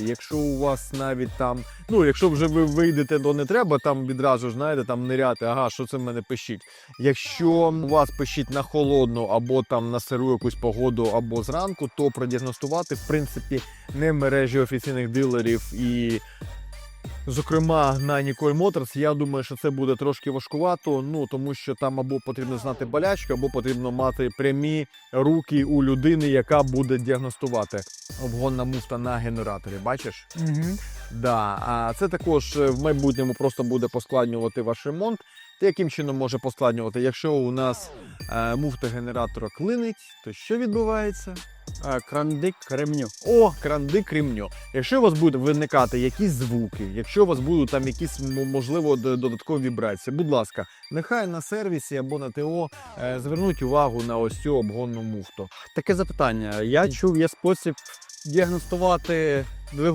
сервісі. Якщо у вас навіть там, ну якщо вже ви вийдете, то не треба там відразу ж знаєте, там ниряти, ага, що це в мене пищить. Якщо у вас пищить на холодну або там на сиру якусь погоду, або зранку, то продіагностувати в принципі не мережі офіційних дилерів і. Зокрема, на Nicole Motors, я думаю, що це буде трошки важкувато, ну тому що там або потрібно знати болячку, або потрібно мати прямі руки у людини, яка буде діагностувати обгонна муфта на генераторі. Бачиш? Угу. Да, а це також е, в майбутньому просто буде поскладнювати ваш ремонт. Та яким чином може поскладнювати? Якщо у нас е, муфта генератора клинить, то що відбувається? Крандик кремню. О, крандик ремню. Якщо у вас будуть виникати якісь звуки, якщо у вас будуть там якісь можливо додаткові вібрації, будь ласка, нехай на сервісі або на ТО е, звернуть увагу на ось цю обгонну муфту. Таке запитання. Я чув, є спосіб діагностувати двигун